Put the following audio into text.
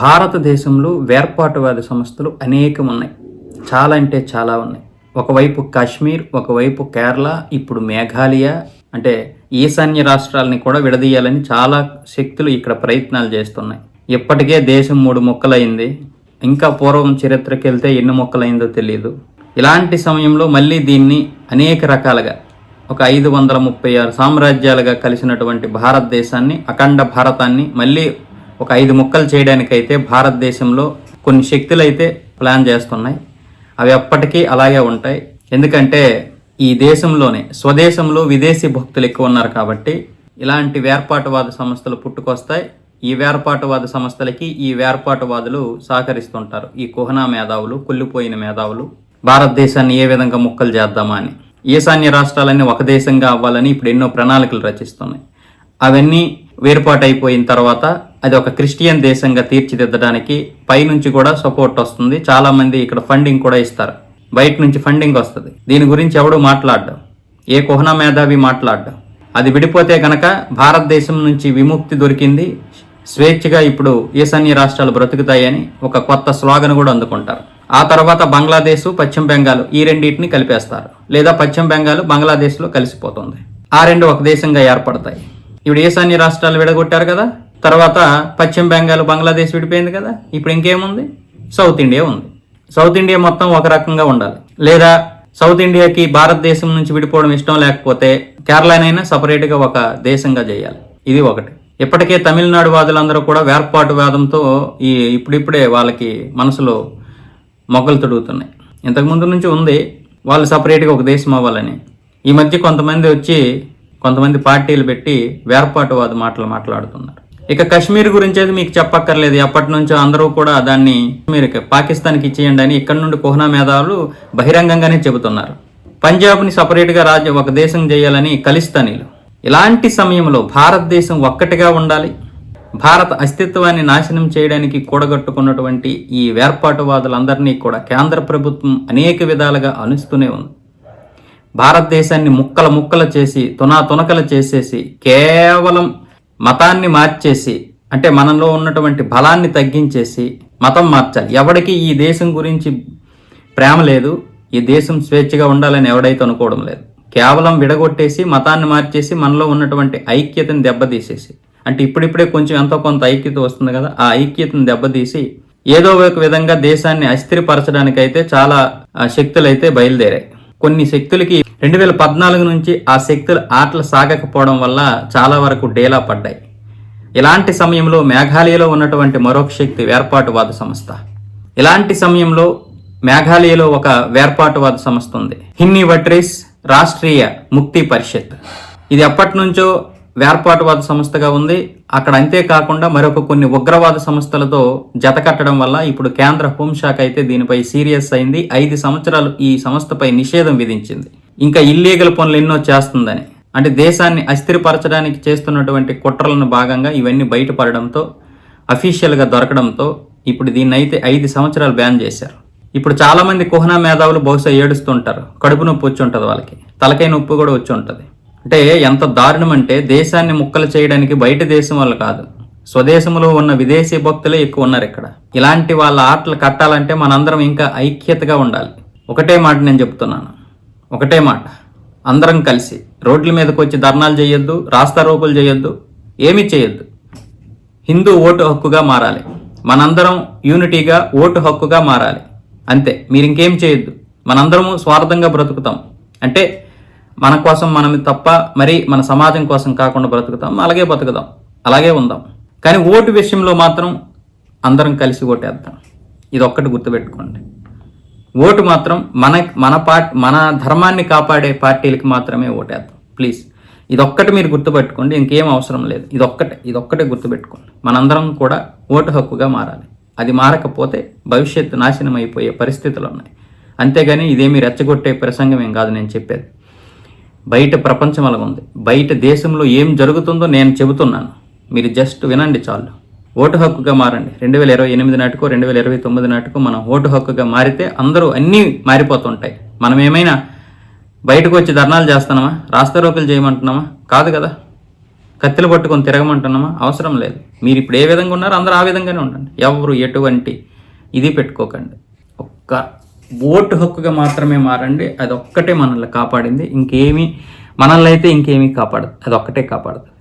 భారతదేశంలో వేర్పాటువాద సంస్థలు అనేకం ఉన్నాయి చాలా అంటే చాలా ఉన్నాయి. ఒకవైపు కాశ్మీర్ ఒకవైపు కేరళ ఇప్పుడు మేఘాలయ అంటే ఈశాన్య రాష్ట్రాలని కూడా విడదీయాలని చాలా శక్తులు ఇక్కడ ప్రయత్నాలు చేస్తున్నాయి. ఇప్పటికే దేశం మూడు ముక్కలైంది. ఇంకా పూర్వం చరిత్రకి వెళ్తే ఎన్ని ముక్కలైందో తెలియదు ఇలాంటి సమయంలో మళ్ళీ దీన్ని అనేక రకాలుగా ఒక ఐదు వందల ముప్పై ఆరు సామ్రాజ్యాలుగా కలిసినటువంటి భారతదేశాన్ని అఖండ భారతాన్ని మళ్ళీ ఒక ఐదు ముక్కలు చేయడానికైతే భారతదేశంలో కొన్ని శక్తులు అయితే ప్లాన్ చేస్తున్నాయి. అవి ఎప్పటికీ అలాగే ఉంటాయి. ఎందుకంటే ఈ దేశంలోనే స్వదేశంలో విదేశీ భక్తులు ఎక్కువ ఉన్నారు కాబట్టి ఇలాంటి వేర్పాటువాద సంస్థలు పుట్టుకొస్తాయి. ఈ వేర్పాటువాద సంస్థలకి ఈ వేర్పాటువాదులు సహకరిస్తుంటారు. ఈ కుహనా మేధావులు కుళ్ళిపోయిన మేధావులు భారతదేశాన్ని ఏ విధంగా ముక్కలు చేద్దామా అని. ఈశాన్య రాష్ట్రాలన్నీ ఒక దేశంగా అవ్వాలని ఇప్పుడు ఎన్నో ప్రణాళికలు రచిస్తున్నాయి. అవన్నీ వేర్పాటైపోయిన తర్వాత అది ఒక క్రిస్టియన్ దేశంగా తీర్చిదిద్దడానికి పైనుంచి కూడా సపోర్ట్ వస్తుంది. చాలామంది ఇక్కడ ఫండింగ్ కూడా ఇస్తారు. బయట నుంచి ఫండింగ్ వస్తుంది. దీని గురించి ఎవడు మాట్లాడడం? ఏ కుహనా మేధావి మాట్లాడడం? అది విడిపోతే గనక భారతదేశం నుంచి విముక్తి దొరికింది. స్వేచ్ఛగా ఇప్పుడు ఈశాన్య రాష్ట్రాలు బ్రతుకుతాయని ఒక కొత్త స్లోగన్ కూడా అందుకుంటారు. ఆ తర్వాత బంగ్లాదేశ్ పశ్చిమ బెంగాల్ ఈ రెండింటిని కలిపేస్తారు. లేదా పశ్చిమ బెంగాల్ బంగ్లాదేశ్లో కలిసిపోతుంది. ఆ రెండు ఒక దేశంగా ఏర్పడతాయి. ఇప్పుడు ఈశాన్య రాష్ట్రాలు విడగొట్టారు కదా? తర్వాత పశ్చిమ బెంగాల్ బంగ్లాదేశ్ విడిపోయింది కదా. ఇప్పుడు ఇంకేముంది? సౌత్ ఇండియా ఉంది. సౌత్ ఇండియా మొత్తం ఒక రకంగా ఉండాలి. లేదా సౌత్ ఇండియాకి భారతదేశం నుంచి విడిపోవడం ఇష్టం లేకపోతే కేరళనైనా సపరేట్గా ఒక దేశంగా చేయాలి. ఇది ఒకటి. ఇప్పటికే తమిళనాడు వాదులందరూ కూడా వేర్పాటు వాదంతో ఈ ఇప్పుడిప్పుడే వాళ్ళకి మనసులో మొగ్గలు తొడుగుతున్నాయి. ఇంతకుముందు నుంచి ఉంది. వాళ్ళు సపరేట్గా ఒక దేశం అవ్వాలని. ఈ మధ్య కొంతమంది వచ్చి కొంతమంది పార్టీలు పెట్టి వేర్పాటువాద మాటలు మాట్లాడుతున్నారు. ఇక కశ్మీర్ గురించి అయితే మీకు చెప్పక్కర్లేదు. ఎప్పటి నుంచో అందరూ కూడా దాన్ని మీరు పాకిస్తాన్కి ఇచ్చేయండి అని ఇక్కడ నుండి కుహనా మేధావులు బహిరంగంగానే చెబుతున్నారు. పంజాబ్ని సపరేట్గా రాజ్యం ఒక దేశం చేయాలని ఖలిస్తానీలు. ఇలాంటి సమయంలో భారతదేశం ఒక్కటిగా ఉండాలి. భారత అస్తిత్వాన్ని నాశనం చేయడానికి కూడగట్టుకున్నటువంటి ఈ వేర్పాటువాదులందరినీ కూడా కేంద్ర ప్రభుత్వం అనేక విధాలుగా అనుస్తూనే ఉంది. భారతదేశాన్ని ముక్కల ముక్కలు చేసి తునా తునకలు చేసేసి కేవలం మతాన్ని మార్చేసి అంటే మనలో ఉన్నటువంటి బలాన్ని తగ్గించేసి మతం మార్చాలి. ఎవడికి ఈ దేశం గురించి ప్రేమ లేదు ఈ దేశం స్వేచ్ఛగా ఉండాలని ఎవడైతే అనుకోవడం లేదు. కేవలం విడగొట్టేసి మతాన్ని మార్చేసి మనలో ఉన్నటువంటి ఐక్యతను దెబ్బతీసేసి. అంటే ఇప్పుడిప్పుడే కొంచెం ఎంతో కొంత ఐక్యత వస్తుంది కదా ఆ ఐక్యతను దెబ్బతీసి ఏదో ఒక విధంగా దేశాన్ని అస్థిరపరచడానికైతే చాలా శక్తులైతే బయలుదేరాయి. కొన్ని శక్తులకి రెండు వేల పద్నాలుగు నుంచి ఆ శక్తులు ఆటలు సాగకపోవడం వల్ల చాలా వరకు డేలా పడ్డాయి. ఇలాంటి సమయంలో మేఘాలయలో ఉన్నటువంటి మరొక శక్తి వేర్పాటువాద సంస్థ. ఇలాంటి సమయంలో మేఘాలయలో ఒక వేర్పాటువాద సంస్థ ఉంది. హిన్ని వట్రీస్ రాష్ట్రీయ ముక్తి పరిషత్. ఇది ఎప్పటి నుంచో వేర్పాటువాద సంస్థగా ఉంది. అక్కడ అంతేకాకుండా మరొక కొన్ని ఉగ్రవాద సంస్థలతో జతకట్టడం వల్ల ఇప్పుడు కేంద్ర హోంశాఖ అయితే దీనిపై సీరియస్ అయింది. ఐదు సంవత్సరాలు ఈ సంస్థపై నిషేధం విధించింది. ఇంకా ఇల్లీగల్ పనులు ఎన్నో చేస్తుందని. అంటే దేశాన్ని అస్థిరపరచడానికి చేస్తున్నటువంటి కుట్రలను భాగంగా ఇవన్నీ బయటపడడంతో అఫీషియల్గా దొరకడంతో ఇప్పుడు దీన్ని అయితే ఐదు సంవత్సరాలు బ్యాన్ చేశారు. ఇప్పుడు చాలామంది కుహనా మేధావులు బహుశా ఏడుస్తుంటారు. కడుపు నొప్పి వచ్చి ఉంటుంది వాళ్ళకి. తలకాయ నొప్పి కూడా వచ్చి ఉంటుంది. అంటే ఎంత దారుణం అంటే దేశాన్ని ముక్కలు చేయడానికి బయట దేశం వాళ్ళు కాదు. స్వదేశంలో ఉన్న విదేశీ భక్తులే ఎక్కువ ఉన్నారు ఇక్కడ. ఇలాంటి వాళ్ళ ఆటలు కట్టాలంటే మనందరం ఇంకా ఐక్యతగా ఉండాలి. ఒకటే మాట నేను చెప్తున్నాను. ఒకటే మాట. అందరం కలిసి రోడ్ల మీదకి వచ్చి ధర్నాలు చేయొద్దు రాస్తారోకులు చేయొద్దు ఏమీ చేయొద్దు. హిందూ ఓటు హక్కుగా మారాలి. మనందరం యూనిటీగా ఓటు హక్కుగా మారాలి. అంతే. మీరు ఇంకేం చేయొద్దు. మనందరము స్వార్థంగా బ్రతుకుతాం. అంటే మన కోసం మనం తప్ప మరి మన సమాజం కోసం కాకుండా బ్రతుకుతాం అలాగే బతుకుదాం అలాగే ఉందాం. కానీ ఓటు విషయంలో మాత్రం అందరం కలిసి ఓటేద్దాం. ఇది ఒక్కటి గుర్తుపెట్టుకోండి. ఓటు మాత్రం మన మన పార్టీ మన ధర్మాన్ని కాపాడే పార్టీలకి మాత్రమే ఓటేద్దాం. ప్లీజ్. ఇదొక్కటి మీరు గుర్తుపెట్టుకోండి ఇంకేం అవసరం లేదు. ఇదొక్కటే ఇదొక్కటే గుర్తుపెట్టుకోండి. మనందరం కూడా ఓటు హక్కుగా మారాలి. అది మారకపోతే భవిష్యత్తు నాశనం అయిపోయే పరిస్థితులు ఉన్నాయి. అంతేగాని ఇదేమీ రెచ్చగొట్టే ప్రసంగం ఏం కాదు నేను చెప్పేది. బయట ప్రపంచం అలా ఉంది. బయట దేశంలో ఏం జరుగుతుందో నేను చెబుతున్నాను. మీరు జస్ట్ వినండి చాలు. ఓటు హక్కుగా మారండి. రెండు వేల ఇరవై ఎనిమిది నాటికో రెండు వేల ఇరవై తొమ్మిది నాటికో మనం ఓటు హక్కుగా మారితే అందరూ అన్నీ మారిపోతుంటాయి. మనం ఏమైనా బయటకు వచ్చి ధర్నాలు చేస్తున్నామా? రాస్తారోకులు చేయమంటున్నామా? కాదు కదా. కత్తిలు పట్టుకొని తిరగమంటున్నామా? అవసరం లేదు. మీరు ఇప్పుడు ఏ విధంగా ఉన్నారో అందరూ ఆ విధంగానే ఉండండి. ఎవరు ఎటువంటి ఇది పెట్టుకోకండి. ఒక్క ఓటు హక్కుగా మాత్రమే మారండి అది ఒక్కటే మనల్ని కాపాడింది. ఇంకేమీ మనల్ని అయితే ఇంకేమీ కాపాడదు అది ఒక్కటే కాపాడదు.